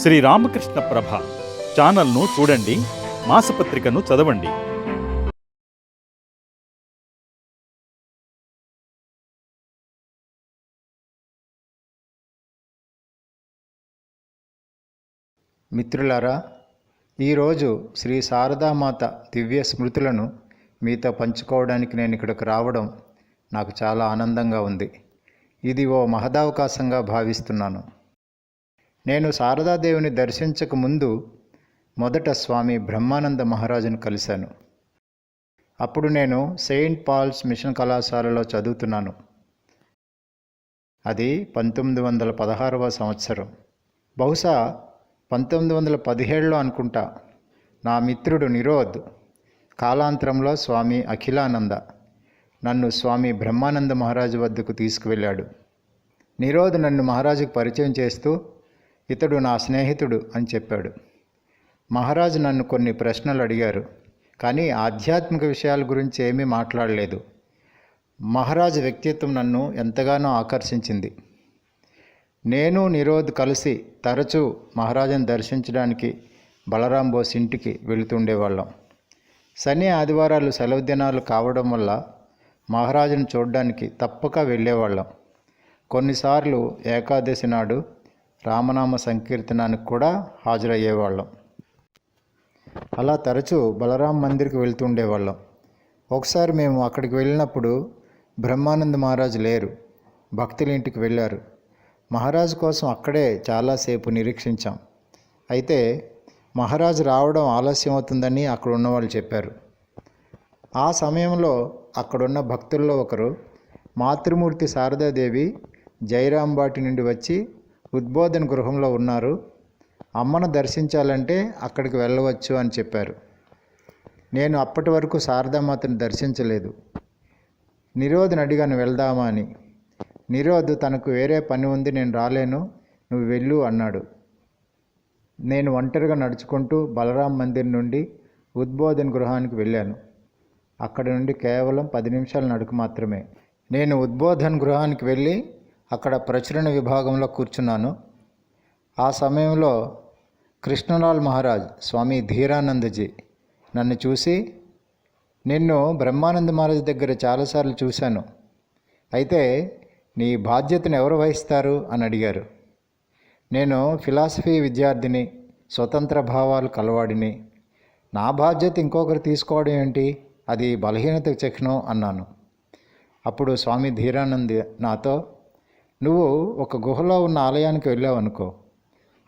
శ్రీ రామకృష్ణ ప్రభ ఛానల్ను చూడండి మాసపత్రికను చదవండి. మిత్రులారా ఈరోజు శ్రీ శారదామాత దివ్య స్మృతులను మీతో పంచుకోవడానికి నేను ఇక్కడికి రావడం నాకు చాలా ఆనందంగా ఉంది. ఇది ఓ మహదావకాశంగా భావిస్తున్నాను. నేను శారదాదేవిని దర్శించక ముందు మొదట స్వామి బ్రహ్మానంద మహారాజును కలిశాను. అప్పుడు నేను సెయింట్ పాల్స్ మిషన్ కళాశాలలో చదువుతున్నాను. అది పంతొమ్మిది వందల పదహారవ సంవత్సరం. బహుశా పంతొమ్మిది వందల పదిహేడులో అనుకుంటా. నా మిత్రుడు నిరోధ్ కాలాంతరంలో స్వామి అఖిలానంద నన్ను స్వామి బ్రహ్మానంద మహారాజు వద్దకు తీసుకువెళ్ళాడు. నిరోధ్ నన్ను మహారాజుకు పరిచయం చేస్తూ ఇతడు నా స్నేహితుడు అని చెప్పాడు. మహారాజు నన్ను కొన్ని ప్రశ్నలు అడిగారు కానీ ఆధ్యాత్మిక విషయాల గురించి ఏమీ మాట్లాడలేదు. మహారాజు వ్యక్తిత్వం నన్ను ఎంతగానో ఆకర్షించింది. నేను నిరోధ్ కలిసి తరచూ మహారాజును దర్శించడానికి బలరాం బోస్ ఇంటికి వెళుతుండేవాళ్ళం. శని ఆదివారాలు సెలవు దినాలు కావడం వల్ల మహారాజును చూడడానికి తప్పక వెళ్ళేవాళ్ళం. కొన్నిసార్లు ఏకాదశి నాడు రామనామ సంకీర్తనానికి కూడా హాజరయ్యేవాళ్ళం. అలా తరచూ బలరాం మందిర్కి వెళ్తుండేవాళ్ళం ఒకసారి మేము అక్కడికి వెళ్ళినప్పుడు బ్రహ్మానంద మహారాజు లేరు. భక్తుల ఇంటికి వెళ్ళారు. మహారాజు కోసం అక్కడే చాలాసేపు నిరీక్షించాం. అయితే మహారాజు రావడం ఆలస్యం అవుతుందని అక్కడ ఉన్నవాళ్ళు చెప్పారు. ఆ సమయంలో అక్కడున్న భక్తుల్లో ఒకరు మాతృమూర్తి శారదాదేవి జయరాంబాటి నుండి వచ్చి ఉద్బోధన గృహంలో ఉన్నారు. అమ్మను దర్శించాలంటే అక్కడికి వెళ్ళవచ్చు అని చెప్పారు. నేను అప్పటి వరకు శారదామాతను దర్శించలేదు. నిరోధుని అడిగాను వెళ్దామా అని. నిరోధ్ తనకు వేరే పని ఉంది నేను రాలేను నువ్వు వెళ్ళు అన్నాడు. నేను ఒంటరిగా నడుచుకుంటూ బలరాం మందిర్ నుండి ఉద్బోధన గృహానికి వెళ్ళాను. అక్కడి నుండి కేవలం పది నిమిషాల నడుకు మాత్రమే. నేను ఉద్బోధన గృహానికి వెళ్ళి అక్కడ ప్రచురణ విభాగంలో కూర్చున్నాను. ఆ సమయంలో కృష్ణలాల్ మహారాజ్ స్వామి ధీరానందజీ నన్ను చూసి నిన్ను బ్రహ్మానంద మహారాజ్ దగ్గర చాలాసార్లు చూశాను. అయితే నీ బాధ్యతను ఎవరు వహిస్తారు? అని అడిగారు. నేను ఫిలాసఫీ విద్యార్థిని స్వతంత్ర భావాలు కలవాడిని. నా బాధ్యత ఇంకొకరు తీసుకోవడం ఏంటి? అది బలహీనత చిహ్నం అన్నాను. అప్పుడు స్వామి ధీరానంద్ నాతో నువ్వు ఒక గుహలో ఉన్న ఆలయానికి వెళ్ళావు అనుకో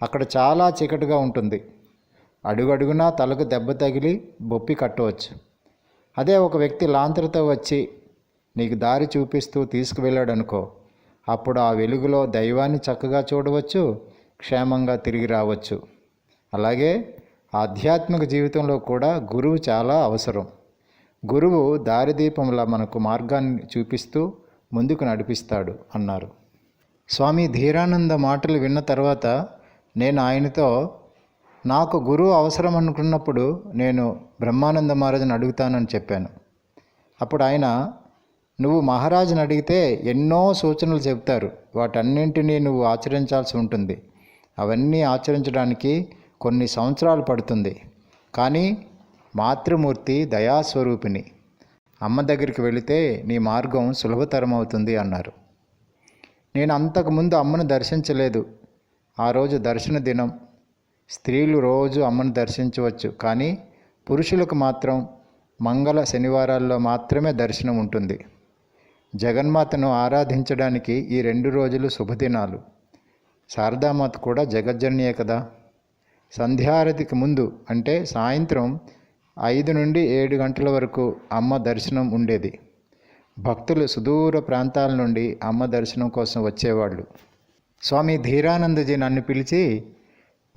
అక్కడ చాలా చీకటిగా ఉంటుంది. అడుగడుగునా తలకు దెబ్బ తగిలి బొప్పి కట్టవచ్చు. అదే ఒక వ్యక్తి లాంతరితో వచ్చి నీకు దారి చూపిస్తూ తీసుకువెళ్ళాడు అనుకో అప్పుడు ఆ వెలుగులో దైవాన్ని చక్కగా చూడవచ్చు క్షేమంగా తిరిగి రావచ్చు. అలాగే ఆధ్యాత్మిక జీవితంలో కూడా గురువు చాలా అవసరం. గురువు దారిదీపంలా మనకు మార్గాన్ని చూపిస్తూ ముందుకు నడిపిస్తాడు అన్నారు. స్వామి ధీరానంద మాటలు విన్న తర్వాత నేను ఆయనతో నాకు గురువు అవసరం అనుకున్నప్పుడు నేను బ్రహ్మానంద మహారాజుని అడుగుతానని చెప్పాను. అప్పుడు ఆయన నువ్వు మహారాజుని అడిగితే ఎన్నో సూచనలు చెబుతారు. వాటన్నింటినీ నువ్వు ఆచరించాల్సి ఉంటుంది. అవన్నీ ఆచరించడానికి కొన్ని సంవత్సరాలు పడుతుంది. కానీ మాతృమూర్తి దయాస్వరూపిణి. అమ్మ దగ్గరికి వెళితే నీ మార్గం సులభతరం అవుతుంది అన్నారు. నేను అంతకుముందు అమ్మను దర్శించలేదు. ఆ రోజు దర్శన దినం. స్త్రీలు రోజు అమ్మను దర్శించవచ్చు. కానీ పురుషులకు మాత్రం మంగళ శనివారాల్లో మాత్రమే దర్శనం ఉంటుంది. జగన్మాతను ఆరాధించడానికి ఈ రెండు రోజులు శుభదినాలు. శారదామాత కూడా జగజ్జన్యే కదా. సంధ్యారతికి ముందు అంటే సాయంత్రం ఐదు నుండి ఏడు గంటల వరకు అమ్మ దర్శనం ఉండేది. భక్తులు సుదూర ప్రాంతాల నుండి అమ్మ దర్శనం కోసం వచ్చేవాళ్ళు. స్వామి ధీరానందజీ నన్ను పిలిచి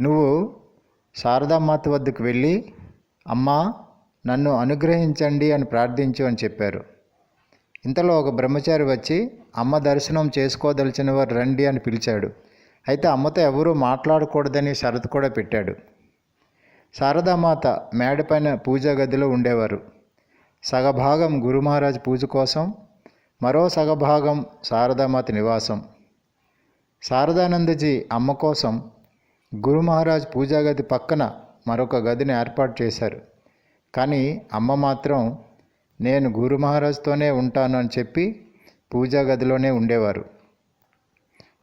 నువ్వు శారదామాత వద్దకు వెళ్ళి అమ్మా నన్ను అనుగ్రహించండి అని ప్రార్థించు అని చెప్పారు. ఇంతలో ఒక బ్రహ్మచారి వచ్చి అమ్మ దర్శనం చేసుకోదలిచిన వారు రండి అని పిలిచాడు. అయితే అమ్మతో ఎవరూ మాట్లాడకూడదని షరతు కూడా పెట్టాడు. శారదామాత మేడపైన పూజా గదిలో ఉండేవారు. సగభాగం గురుమహారాజ్ పూజ కోసం మరో సగభాగం శారదామాత నివాసం. శారదానందజీ అమ్మ కోసం గురు మహారాజ్ పూజా గది పక్కన మరొక గదిని ఏర్పాటు చేశారు. కానీ అమ్మ మాత్రం నేను గురు మహారాజ్తోనే ఉంటాను అని చెప్పి పూజా గదిలోనే ఉండేవారు.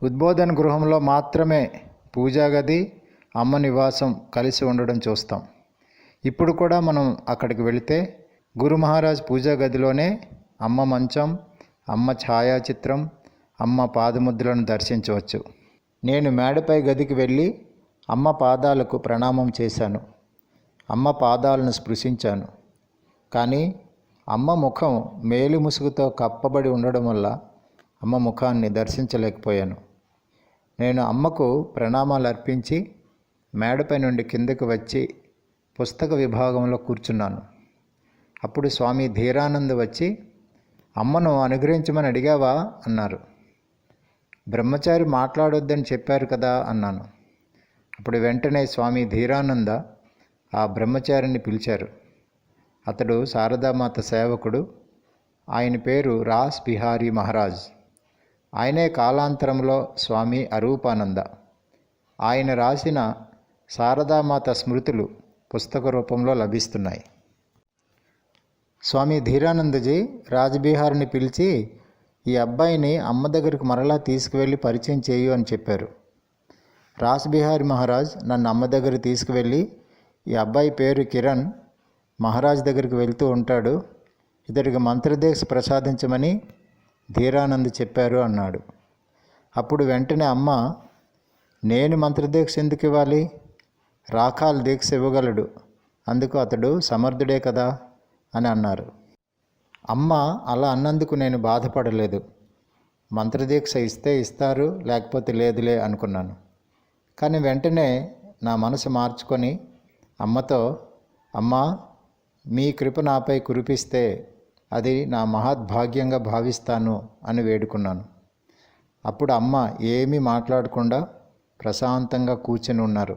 ఉద్బోధన గృహంలో మాత్రమే పూజా గది అమ్మ నివాసం కలిసి ఉండడం చూస్తాం. ఇప్పుడు కూడా మనం అక్కడికి వెళితే గురు మహారాజ్ పూజా గదిలోనే అమ్మ మంచం అమ్మ ఛాయాచిత్రం అమ్మ పాదముద్రలను దర్శించవచ్చు. నేను మేడపై గదికి వెళ్ళి అమ్మ పాదాలకు ప్రణామం చేశాను. అమ్మ పాదాలను స్పృశించాను. కానీ అమ్మ ముఖం మేలు ముసుగుతో కప్పబడి ఉండడం వల్ల అమ్మ ముఖాన్ని దర్శించలేకపోయాను. నేను అమ్మకు ప్రణామాలు అర్పించి మేడపై నుండి కిందకు వచ్చి పుస్తక విభాగంలో కూర్చున్నాను. అప్పుడు స్వామి ధీరానంద్ వచ్చి అమ్మను అనుగ్రహించమని అడిగావా? అన్నారు. బ్రహ్మచారి మాట్లాడొద్దని చెప్పారు కదా అన్నాను. అప్పుడు వెంటనే స్వామి ధీరానంద ఆ బ్రహ్మచారిని పిలిచారు. అతడు శారదామాత సేవకుడు ఆయన పేరు రాస్ బిహారీ మహారాజ్. ఆయనే కాలాంతరంలో స్వామి అరూపానంద. ఆయన రాసిన శారదామాత స్మృతులు పుస్తక రూపంలో లభిస్తున్నాయి. స్వామి ధీరానందజీ రాజ్బీహార్ని పిలిచి ఈ అబ్బాయిని అమ్మ దగ్గరికి మరలా తీసుకువెళ్ళి పరిచయం చేయు అని చెప్పారు. రాస్బిహారీ మహారాజ్ నన్ను అమ్మ దగ్గర తీసుకువెళ్ళి ఈ అబ్బాయి పేరు కిరణ్ మహారాజ్ దగ్గరికి వెళ్తూ ఉంటాడు. ఇతడికి మంత్రదీక్ష ప్రసాదించమని ధీరానంద్ చెప్పారు అన్నాడు. అప్పుడు వెంటనే అమ్మ నేను మంత్రదీక్ష ఎందుకు ఇవ్వాలి? రాకాల్ దీక్ష ఇవ్వగలడు. అందుకు అతడు సమర్థుడే కదా. అని అన్నారు. అమ్మ అలా అన్నందుకు నేను బాధపడలేదు. మంత్రదీక్ష ఇస్తే ఇస్తారు లేకపోతే లేదులే అనుకున్నాను. కానీ వెంటనే నా మనసు మార్చుకొని అమ్మతో అమ్మా మీ కృప నాపై కురిపిస్తే అది నా మహద్భాగ్యంగా భావిస్తాను అని వేడుకున్నాను. అప్పుడు అమ్మ ఏమీ మాట్లాడకుండా ప్రశాంతంగా కూర్చొని ఉన్నారు.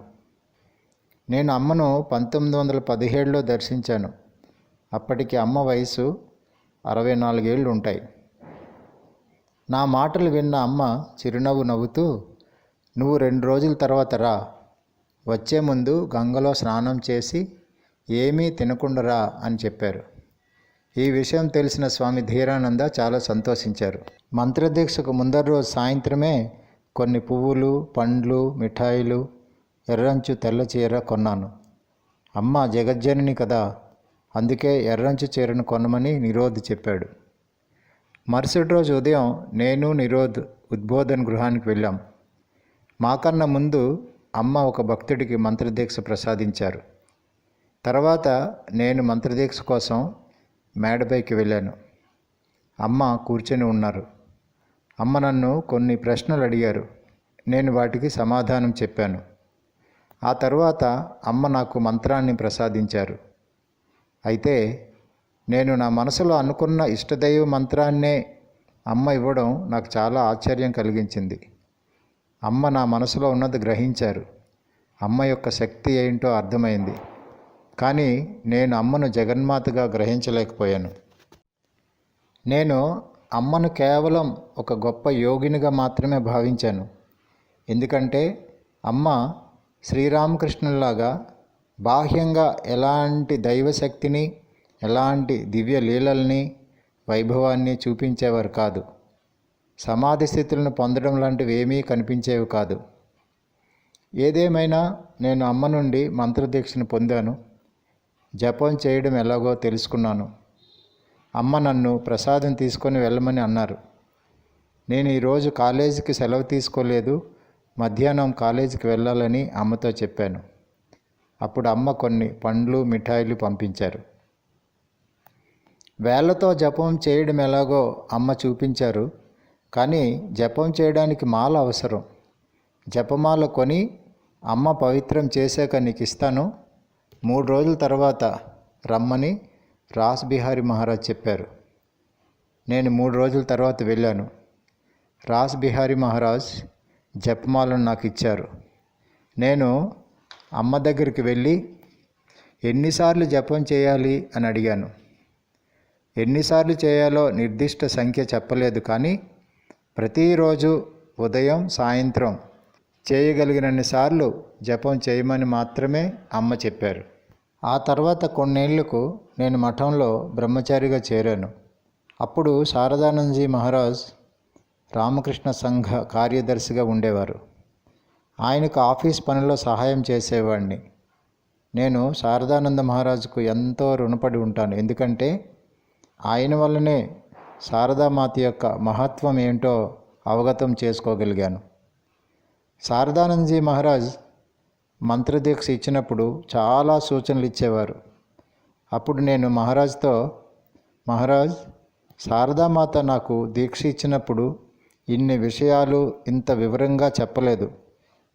నేను అమ్మను పంతొమ్మిది వందల పదిహేడులో దర్శించాను. అప్పటికి అమ్మ వయసు అరవై నాలుగేళ్ళు ఉంటాయి నా మాటలు విన్న అమ్మ చిరునవ్వు నవ్వుతూ నువ్వు రెండు రోజుల తర్వాత రా. వచ్చే ముందు గంగలో స్నానం చేసి ఏమీ తినకుండా రా అని చెప్పారు. ఈ విషయం తెలిసిన స్వామి ధీరానంద చాలా సంతోషించారు. మంత్రదీక్షకు ముందరి రోజు సాయంత్రమే కొన్ని పువ్వులు పండ్లు మిఠాయిలు ఎర్రంచు తెల్ల చీర కొన్నాను. అమ్మ జగజ్జనని కదా అందుకే ఎర్రంచు చీరను కొనమని నిరోధ్ చెప్పాడు. మరుసటి రోజు ఉదయం నేను నిరోధ్ ఉద్బోధన్ గృహానికి వెళ్ళాం. మాకన్నా ముందు అమ్మ ఒక భక్తుడికి మంత్రదీక్ష ప్రసాదించారు. తర్వాత నేను మంత్రదీక్ష కోసం మేడపైకి వెళ్ళాను. అమ్మ కూర్చొని ఉన్నారు. అమ్మ నన్ను కొన్ని ప్రశ్నలు అడిగారు. నేను వాటికి సమాధానం చెప్పాను. ఆ తర్వాత అమ్మ నాకు మంత్రాన్ని ప్రసాదించారు. అయితే నేను నా మనసులో అనుకున్న ఇష్టదైవ మంత్రాన్నే అమ్మ ఇవ్వడం నాకు చాలా ఆశ్చర్యం కలిగించింది. అమ్మ నా మనసులో ఉన్నది గ్రహించారు. అమ్మ యొక్క శక్తి ఏంటో అర్థమైంది. కానీ నేను అమ్మను జగన్మాతగా గ్రహించలేకపోయాను. నేను అమ్మను కేవలం ఒక గొప్ప యోగినిగా మాత్రమే భావించాను. ఎందుకంటే అమ్మ శ్రీరామకృష్ణులాగా బాహ్యంగా ఎలాంటి దైవశక్తిని ఎలాంటి దివ్య లీలల్ని వైభవాన్ని చూపించేవారు కాదు. సమాధి స్థితులను పొందడం లాంటివి ఏమీ కనిపించేవి కాదు. ఏదేమైనా నేను అమ్మ నుండి మంత్రదీక్షను పొందాను. జపం చేయడం ఎలాగో తెలుసుకున్నాను. అమ్మ నన్ను ప్రసాదం తీసుకొని వెళ్ళమని అన్నారు. నేను ఈరోజు కాలేజీకి సెలవు తీసుకోలేదు. మధ్యాహ్నం కాలేజీకి వెళ్ళాలని అమ్మతో చెప్పాను. అప్పుడు అమ్మ కొన్ని పండ్లు మిఠాయిలు పంపించారు. వేళ్ళతో జపం చేయడం ఎలాగో అమ్మ చూపించారు. కానీ జపం చేయడానికి మాల అవసరం. జపమాల కొని అమ్మ పవిత్రం చేశాక నీకు ఇస్తాను. మూడు రోజుల తర్వాత రమ్మని రాస్ బిహారీ మహారాజ్ చెప్పారు. నేను మూడు రోజుల తర్వాత వెళ్ళాను. రాస్ బిహారీ మహారాజ్ జపమాలను నాకు ఇచ్చారు. నేను అమ్మ దగ్గరికి వెళ్ళి ఎన్నిసార్లు జపం చేయాలి? అని అడిగాను. ఎన్నిసార్లు చేయాలో నిర్దిష్ట సంఖ్య చెప్పలేదు కానీ ప్రతిరోజు ఉదయం సాయంత్రం చేయగలిగినన్ని సార్లు జపం చేయమని మాత్రమే అమ్మ చెప్పారు. ఆ తర్వాత కొన్నేళ్ళకు నేను మఠంలో బ్రహ్మచారిగా చేరాను. అప్పుడు శారదానందజీ మహారాజ్ రామకృష్ణ సంఘ కార్యదర్శిగా ఉండేవారు. ఆయనకు ఆఫీస్ పనిలో సహాయం చేసేవాడిని నేను శారదానంద మహారాజుకు ఎంతో రుణపడి ఉంటాను. ఎందుకంటే ఆయన వల్లనే శారదామాత యొక్క మహత్వం ఏంటో అవగతం చేసుకోగలిగాను. శారదానందజీ మహారాజ్ మంత్రదీక్ష ఇచ్చినప్పుడు చాలా సూచనలు ఇచ్చేవారు. అప్పుడు నేను మహారాజ్తో మహారాజ్ శారదామాత నాకు దీక్ష ఇచ్చినప్పుడు ఇన్ని విషయాలు ఇంత వివరంగా చెప్పలేదు.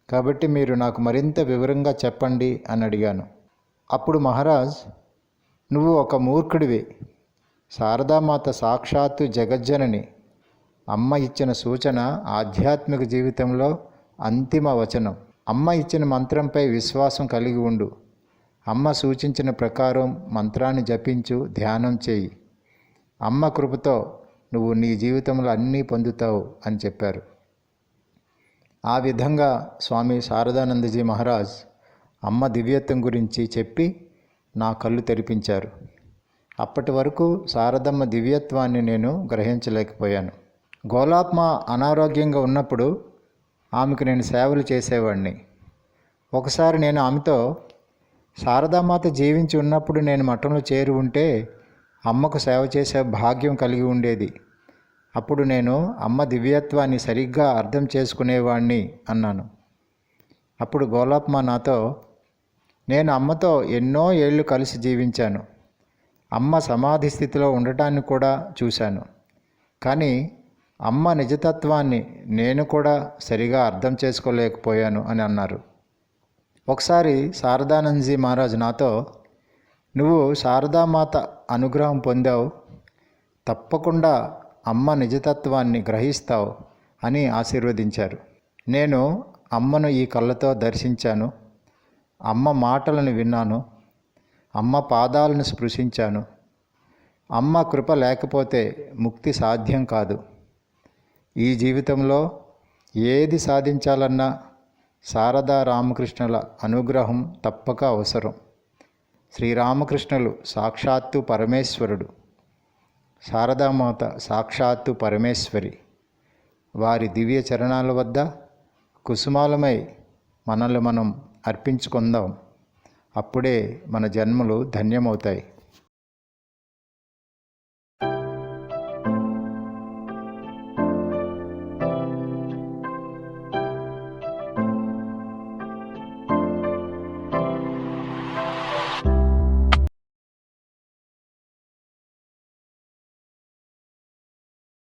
కాబట్టి మీరు నాకు మరింత వివరంగా చెప్పండి అని అడిగాను. అప్పుడు మహారాజ్ నువ్వు ఒక మూర్ఖుడివి. శారదామాత సాక్షాత్తు జగజ్జనని. అమ్మ ఇచ్చిన సూచన ఆధ్యాత్మిక జీవితంలో అంతిమ వచనం. అమ్మ ఇచ్చిన మంత్రంపై విశ్వాసం కలిగి ఉండు. అమ్మ సూచించిన ప్రకారం మంత్రాన్ని జపించు ధ్యానం చేయి. అమ్మ కృపతో నువ్వు నీ జీవితంలో అన్నీ పొందుతావు అని చెప్పారు. ఆ విధంగా స్వామి శారదానందజీ మహారాజ్ అమ్మ దివ్యత్వం గురించి చెప్పి నా కళ్ళు తెరిపించారు. అప్పటి వరకు శారదమ్మ దివ్యత్వాన్ని నేను గ్రహించలేకపోయాను. గోలాప్మ అనారోగ్యంగా ఉన్నప్పుడు ఆమెకు నేను సేవలు చేసేవాడిని ఒకసారి నేను ఆమెతో శారదామాత జీవించి ఉన్నప్పుడు నేను మఠంలో చేరి ఉంటే అమ్మకు సేవ చేసే భాగ్యం కలిగి ఉండేది. అప్పుడు నేను అమ్మ దివ్యత్వాన్ని సరిగ్గా అర్థం చేసుకునేవాణ్ణి అన్నాను. అప్పుడు గోలాప్మ నాతో నేను అమ్మతో ఎన్నో ఏళ్ళు కలిసి జీవించాను. అమ్మ సమాధి స్థితిలో ఉండటాన్ని కూడా చూశాను. కానీ అమ్మ నిజతత్వాన్ని నేను కూడా సరిగా అర్థం చేసుకోలేకపోయాను అని అన్నారు. ఒకసారి శారదానందజీ మహారాజ్ నాతో నువ్వు శారదామాత అనుగ్రహం పొందావు. తప్పకుండా అమ్మ నిజతత్వాన్ని గ్రహిస్తావు అని ఆశీర్వదించారు. నేను అమ్మను ఈ కళ్ళతో దర్శించాను. అమ్మ మాటలను విన్నాను. అమ్మ పాదాలను స్పృశించాను. అమ్మ కృప లేకపోతే ముక్తి సాధ్యం కాదు. ఈ జీవితంలో ఏది సాధించాలన్నా శారదా రామకృష్ణుల అనుగ్రహం తప్పక అవసరం. శ్రీరామకృష్ణులు సాక్షాత్తు పరమేశ్వరుడు. శారదామాత సాక్షాత్తు పరమేశ్వరి. వారి దివ్య చరణాల వద్ద కుసుమాలమై మనల్ని మనం అర్పించుకుందాం. అప్పుడే మన జన్మలు ధన్యమవుతాయి.